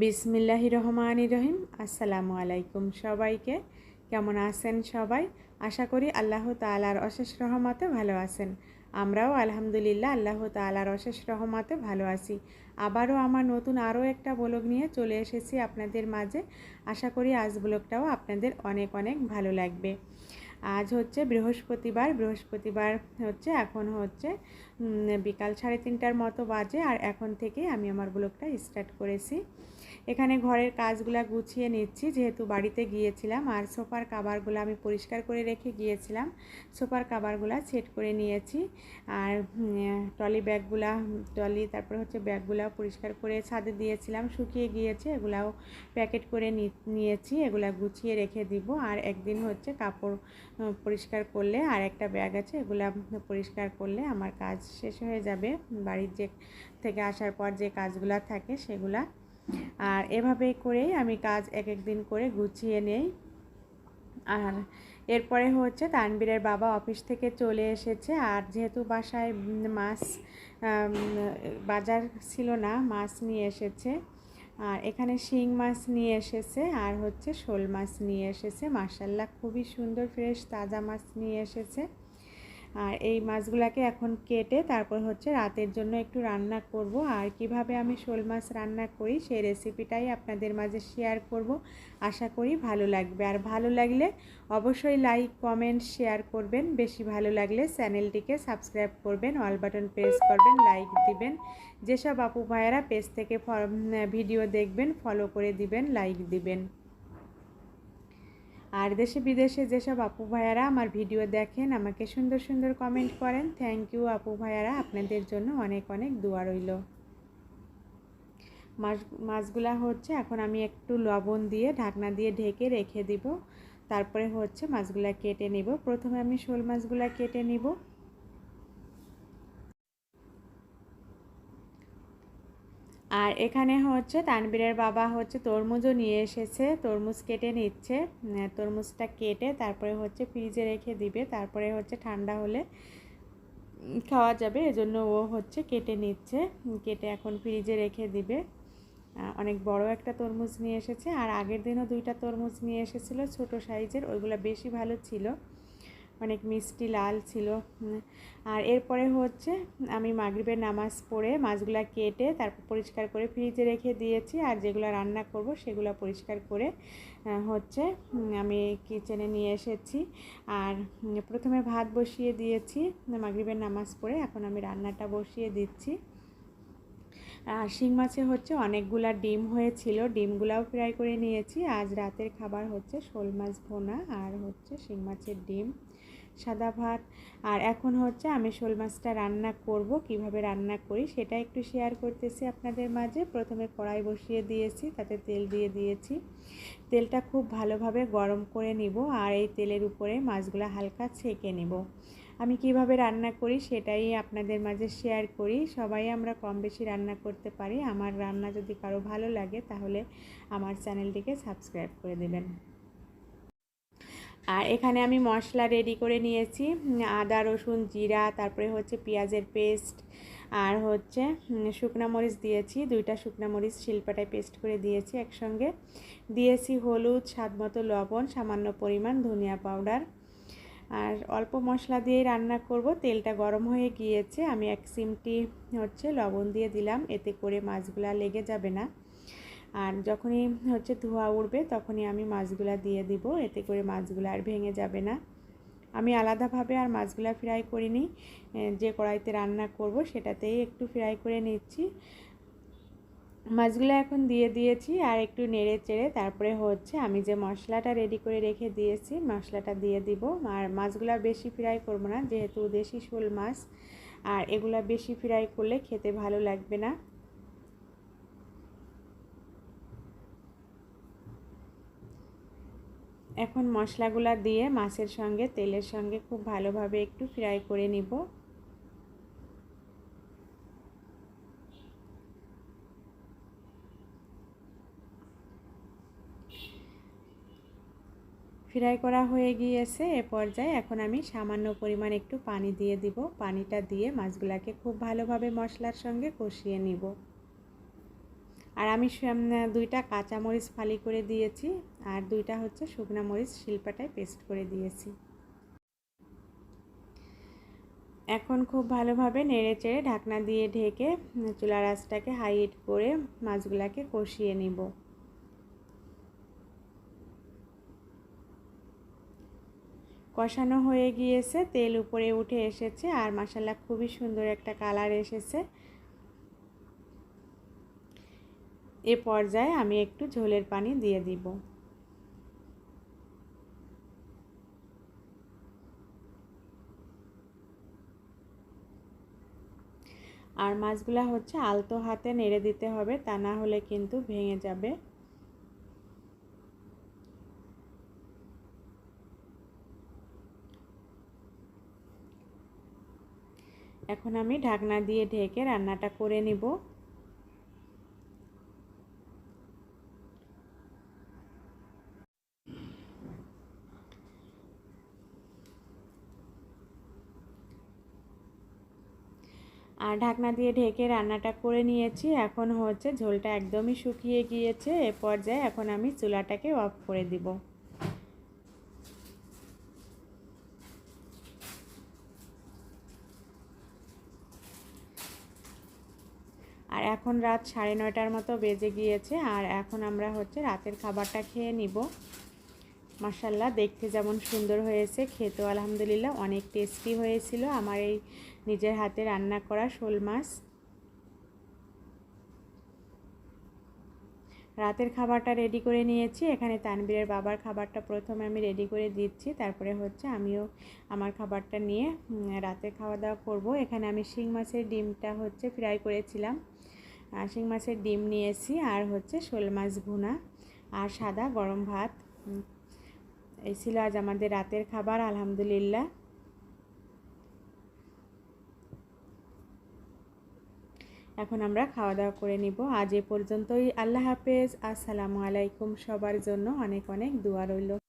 বিসমিল্লাহি রহমান রহিম। আসসালামু আলাইকুম সবাইকে। কেমন আছেন সবাই? আশা করি আল্লাহ তালার অশেষ রহমতে ভালো আছেন। আমরাও আলহামদুলিল্লাহ আল্লাহ তালার অশেষ রহমতে ভালো আছি। আবারও আমার নতুন আরও একটা ব্লগ নিয়ে চলে এসেছি আপনাদের মাঝে। আশা করি আজ ব্লগটাও আপনাদের অনেক অনেক ভালো লাগবে। আজ হচ্ছে বৃহস্পতিবার বৃহস্পতিবার হচ্ছে, এখন হচ্ছে বিকাল সাড়ে তিনটার মতো বাজে, আর এখন থেকে আমি আমার ব্লগটা স্টার্ট করেছি। এখানে ঘরের কাজগুলা গুছিয়ে নিচ্ছি, যেহেতু বাড়িতে গিয়েছিলাম, আর সোফার কাবারগুলো আমি পরিষ্কার করে রেখে গিয়েছিলাম, সোফার কাবারগুলো সেট করে নিয়েছি। আর টলি ব্যাগগুলা টলি তারপরে হচ্ছে ব্যাগগুলাও পরিষ্কার করে ছাদে দিয়েছিলাম, শুকিয়ে গিয়েছে, এগুলাও প্যাকেট করে নিয়েছি, এগুলা গুছিয়ে রেখে দিব, আর একদিন হচ্ছে কাপড় পরিষ্কার করলে, আর একটা ব্যাগ আছে, এগুলা পরিষ্কার করলে আমার কাজ শেষ হয়ে যাবে, বাড়ির যে, থেকে আসার পর যে কাজগুলা থাকে সেগুলা। আর এভাবে করেই আমি কাজ এক এক দিন করে গুছিয়ে নেই, আর এরপরে হচ্ছে তানবীরের বাবা অফিস থেকে চলে এসেছে। আর যেহেতু বাসায় মাছ বাজার ছিল না, মাছ নিয়ে এসেছে। আর এখানে শিং মাছ নিয়ে এসেছে আর হচ্ছে শোল মাছ নিয়ে এসেছে। মার্শাল্লাহ খুবই সুন্দর, ফ্রেশ, তাজা মাছ নিয়ে এসেছে। আর এই মাছগুলাকে এখন কেটে তারপর হচ্ছে রাতের জন্য একটু রান্না করব। আর কীভাবে আমি শোল মাছ রান্না করি সেই রেসিপিটাই আপনাদের মাঝে শেয়ার করব। আশা করি ভালো লাগবে। আর ভালো লাগলে অবশ্যই লাইক, কমেন্ট, শেয়ার করবেন। বেশি ভালো লাগলে চ্যানেলটিকে সাবস্ক্রাইব করবেন, অল বাটন প্রেস করবেন, লাইক দিবেন। যেসব আপু ভাইয়েরা পেজ থেকে ভিডিও দেখবেন, ফলো করে দিবেন, লাইক দিবেন। আর দেশে বিদেশে যেসব আপু ভাইয়ারা আমার ভিডিও দেখেন, আমাকে সুন্দর সুন্দর কমেন্ট করেন থ্যাংক ইউ আপু ভাইয়ারা, আপনাদের জন্য অনেক অনেক দোয়া রইল। মাছ, মাছগুলা হচ্ছে এখন আমি একটু লবণ দিয়ে ঢাকনা দিয়ে ঢেকে রেখে দিব, তারপরে হচ্ছে মাছগুলা কেটে নিব। প্রথমে আমি শোল মাছগুলা কেটে নিব। আর এখানে হচ্ছে তানবীরের বাবা হচ্ছে তরমুজও নিয়ে এসেছে, তরমুজ কেটে নিচ্ছে তরমুজটা কেটে তারপরে হচ্ছে ফ্রিজে রেখে দিবে, তারপরে হচ্ছে ঠান্ডা হলে খাওয়া যাবে, এজন্য ও হচ্ছে কেটে নিচ্ছে কেটে এখন ফ্রিজে রেখে দিবে। অনেক বড় একটা তরমুজ নিয়ে এসেছে, আর আগের দিনও দুইটা তরমুজ নিয়ে এসেছিল, ছোট সাইজের, ওইগুলো বেশি ভালো ছিল। অনেক মিষ্টি লাল ছিল আর এরপরে হচ্ছে আমি মাগরিবের নামাজ পড়ে মাছগুলা কেটে তারপর পরিষ্কার করে ফ্রিজে রেখে দিয়েছি আর যেগুলো রান্না করব সেগুলো পরিষ্কার করে হচ্ছে আমি কিচেনে নিয়ে এসেছি। আর প্রথমে ভাত বসিয়ে দিয়েছি, মাগরিবের নামাজ পড়ে এখন আমি রান্নাটা বসিয়ে দিচ্ছি। আর শিং মাছে হচ্ছে অনেকগুলা ডিম হয়েছিল, ডিমগুলাও ফ্রাই করে নিয়েছি। আজ রাতের খাবার হচ্ছে শোল মাছ ভোনা আর হচ্ছে শিং মাছের ডিম। সাদা ভাত। আর এখন হচ্ছে আমি শোল মাছটা রান্না করব, কীভাবে রান্না করি সেটা একটু শেয়ার করতেছি আপনাদের মাঝে। প্রথমে কড়াই বসিয়ে দিয়েছি, তাতে তেল দিয়ে দিয়েছি। তেলটা খুব ভালোভাবে গরম করে নিব আর এই তেলের উপরে মাছগুলো হালকা ছেঁকে নেব। আমি কীভাবে রান্না করি সেটাই আপনাদের মাঝে শেয়ার করি। সবাই আমরা কম বেশি রান্না করতে পারি। আমার রান্না যদি কারও ভালো লাগে তাহলে আমার চ্যানেলটিকে সাবস্ক্রাইব করে দেবেন। আর এখানে আমি মশলা রেডি করে নিয়েছি আদা, রসুন, জিরা, তারপরে হচ্ছে পেঁয়াজের পেস্ট আর হচ্ছে শুকনা মরিচ দিয়েছি, দুইটা শুকনা মরিচ শিল্পাটায় পেস্ট করে দিয়েছি একসঙ্গে। দিয়েছি হলুদ, স্বাদ মতো লবণ, সামান্য পরিমাণ ধনিয়া পাউডার আর অল্প মশলা দিয়ে রান্না করব, তেলটা গরম হয়ে গিয়েছে, আমি এক সিমটি হচ্ছে লবণ দিয়ে দিলাম, এতে করে মাছগুলা লেগে যাবে না। আর যখনই হচ্ছে ধোয়া উঠবে তখনই আমি মাছগুলা দিয়ে দিব, এতে করে মাছগুলো আর ভেঙে যাবে না। আমি আলাদাভাবে আর মাছগুলা ফ্রাই করিনি যে কড়াইতে রান্না করব সেটাতেই একটু ফ্রাই করে নিচ্ছি। মাছগুলো এখন দিয়ে দিয়েছি আর একটু নেড়ে চেড়ে তারপরে হচ্ছে আমি যে মশলাটা রেডি করে রেখে দিয়েছি মশলাটা দিয়ে দিব। আর মাছগুলো বেশি ফ্রাই করব না, যেহেতু দেশি শোল মাছ, আর এগুলা বেশি ফ্রাই করলে খেতে ভালো লাগবে না। এখন মশলাগুলা দিয়ে মাছের সঙ্গে, তেলের সঙ্গে খুব ভালোভাবে একটু ফ্রাই করে নিব। ফ্রাই করা হয়ে গিয়েছে, এ পর্যায়ে এখন আমি সামান্য পরিমাণ একটু পানি দিয়ে দিব। পানিটা দিয়ে মাছগুলাকে খুব ভালোভাবে মশলার সঙ্গে কষিয়ে নিব। আর আমি দুইটা কাঁচামরিচ ফালি করে দিয়েছি। আর দুইটা হচ্ছে শুকনা মরিচ শিল্পাটায় পেস্ট করে দিয়েছি। এখন খুব ভালোভাবে নেড়ে চেড়ে ঢাকনা দিয়ে ঢেকে চুলার আঁচটাকে হাই হিট করে মাছগুলাকে কষিয়ে নিব। কষানো হয়ে গিয়েছে, তেল উপরে উঠে এসেছে আর মশালা খুবই সুন্দর একটা কালার এসেছে। এ পর্যায়ে আমি একটু ঝোলের পানি দিয়ে দিব। আর মাছগুলা হচ্ছে আলতো হাতে নেড়ে দিতে হবে, তা না হলে কিন্তু ভেঙে যাবে। এখন আমি ঢাকনা দিয়ে ঢেকে রান্নাটা করে নিব। আর ঢাকনা দিয়ে ঢেকে রান্নাটা করে নিয়েছি। এখন হচ্ছে ঝোলটা একদমই শুকিয়ে গিয়েছে। এ পর্যায়ে এখন আমি চুলাটাকে অফ করে দিব। আর এখন রাত সাড়ে নয়টার মতো বেজে গিয়েছে। আর এখন আমরা হচ্ছে রাতের খাবারটা খেয়ে নিব। মাসাল্লাহ দেখতে যেমন সুন্দর হয়েছে, খেতেও আলহামদুলিল্লাহ অনেক টেস্টি হয়েছিল। আমার এই নিজের হাতে রান্না করা শোল মাছ। রাতের খাবারটা রেডি করে নিয়েছি। এখানে তানবীরের বাবার খাবারটা প্রথমে আমি রেডি করে দিচ্ছি। তারপরে হচ্ছে আমিও আমার খাবারটা নিয়ে রাতের খাওয়া দাওয়া করব। এখানে আমি শিং মাছের ডিমটা হচ্ছে ফ্রাই করেছিলাম। শিং মাছের ডিম নিয়েছি আর হচ্ছে শোল মাছ ভুনা আর সাদা গরম ভাত। এই ছিল আজ আমাদের রাতের খাবার, আলহামদুলিল্লাহ। এখন আমরা খাওয়া দাওয়া করে নিব। আজ এ পর্যন্তই। আল্লাহ হাফেজ। আসসালামু আলাইকুম সবার জন্য। অনেক অনেক দোয়া রইল।